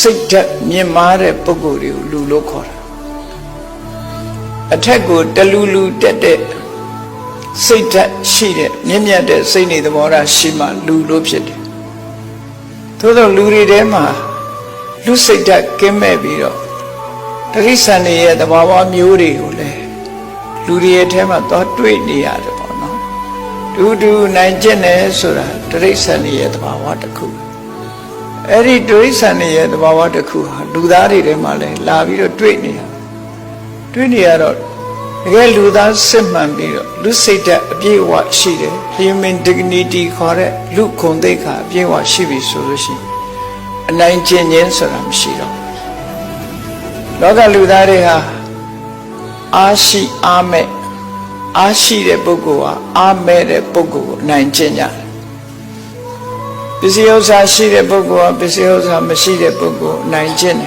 စိတ်ဓာတ်မြင့်မားတဲ့ပုဂ္ဂိုလ်တွေကိုလူလို့ခေါ်တာအထက်ကိုတလူလူတက်တဲ့စိတ်ဓာတ်ရှိတဲ့မြင့်မြတ်တဲ့စိတ်နေသဘောထားရှိမှလူလို့ဖြစ်တယ်သို့သောလူတွေထဲမှာလူစိတ်ဓာတ်ကင်းမဲ့ပြီးတော့တရိษံတွေရဲ့သဘာဝမျိုးတွေကိုလည်းလူတွေရဲ့ထဲမှာသွားတွေ့နေရတယ်ပေါ့နော်ဒူဒူနိုင်ကျင့်တယ်ဆိုတာတရိษံတွေရဲ့သဘာဝတစ်ခု အဲ့ဒီတရိษံတွေရဲ့သဘာဝတစ်ခုဟာလူသားတွေထဲမှာလည်းလာပြီးတော့တွေ့နေရတယ်တွေ့နေရတော့တကယ်လူသားစစ်မှန်ပြီးတော့လူစိတ်ဓာတ်အပြည့်အဝရှိတယ် human dignity ခေါ်တဲ့လူခုံသိက္ခာအပြည့်အဝရှိပြီဆိုလို့ရှိရင်အနိုင်ကျင့်ခြင်းဆိုတာမရှိတော့ဘူးလောကလူသားတွေဟာအားရှိအားမဲ့အားရှိတဲ့ပုဂ္ဂိုလ်ဟာအားမဲ့တဲ့ပုဂ္ဂိုလ်ကိုအနိုင်ကျင့်ကြတယ် ပစ္စည်းဥစ္စာရှိတဲ့ပုဂ္ဂိုလ်ဟာပစ္စည်းဥစ္စာမရှိတဲ့ပုဂ္ဂိုလ်ကိုအနိုင်ကျင့်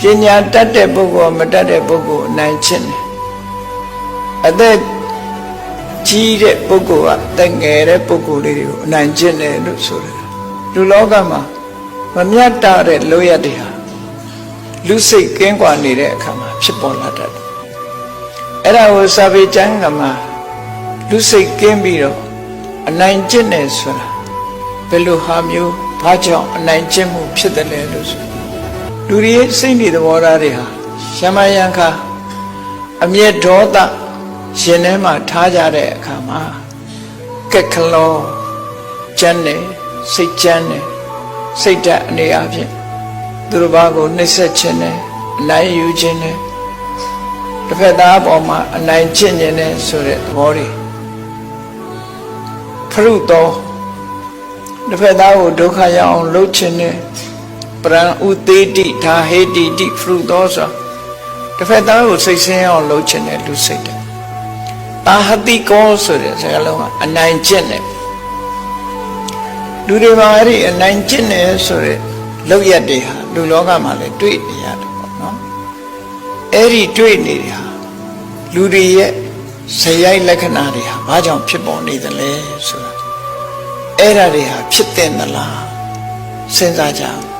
တယ်ပညာတတ်တဲ့ပုဂ္ဂိုလ်ကမတတ်တဲ့ပုဂ္ဂိုလ်ကိုအနိုင်ကျင့်တယ်အသက်ကြီးတဲ့ပုဂ္ဂိုလ်ကတက်ငယ်တဲ့ပုဂ္ဂိုလ်လေးတွေကိုအနိုင်ကျင့်တယ်လို့ဆိုတယ်လူလောကမှာမမြတ်တာတဲ့လောရတဲ့ဟာလူစိတ်ကင်းကွာနေတဲ့အခါမှာဖြစ်ပေါ်လာတတ်တယ်အဲ့ဒါကိုစာပေကျမ်းကမှာလူစိတ်ကင်းပြီးတော့အနိုင်ကျင့်တယ်ဆိုတာ ဘယ်လိုဟာမျိုးဘာကြောင့်အနိုင်ကျင့်မှုဖြစ်တယ်လဲလို့ဆိုလူတွေရဲ့စိတ်နေသဘောထားတွေဟာရှမယံခါအမျက်ဒေါသရှင်ထဲမှာထားကြတဲ့အခါမှာကက်ခလောကျမ်းတယ်စိတ်ကျမ်းတယ်စိတ်ဓာတ်အနေအချင်းသူတို့ဘာကိုနှိမ့်ဆက်ခြင်းနဲ့အနိုင်ယူခြင်းနဲ့တစ်ဖက်သားအပေါ်မှာအနိုင်ကျင့်ခြင်းနဲ့ဆိုတဲ့သဘောတွေဖရုတော် တစ်ဖက်သားကိုဒုက္ခရောက်အောင်လုပ်ခြင်းနဲ့ပရံဥသေးတိဒါဟေတိတိဖရုတော်ဆိုတစ်ဖက်သားကိုစိတ်ဆင်းအောင်လုပ်ခြင်းနဲ့လူစိတ်တယ်တာဟတိကောဆိုတဲ့စကားလုံးကအနိုင်ကျင့်တယ်လူတွေမှာအဲ့ဒီအနိုင်ကျင့်တယ်ဆိုတဲ့လောက်ရက်တွေဟာလူလောကမှာလည်းတွေ့နေရတယ်ပေါ့နော်အဲ့ဒီတွေ့နေတဲ့ဟာလူတွေရဲ့ဇယိုက်လက္ခဏာတွေဟာဘာကြောင့်ဖြစ်ပေါ်နေသလဲဆိုတာ အဲ့ဒါတွေဟာဖြစ်တဲ့သလားစဉ်းစားကြအောင်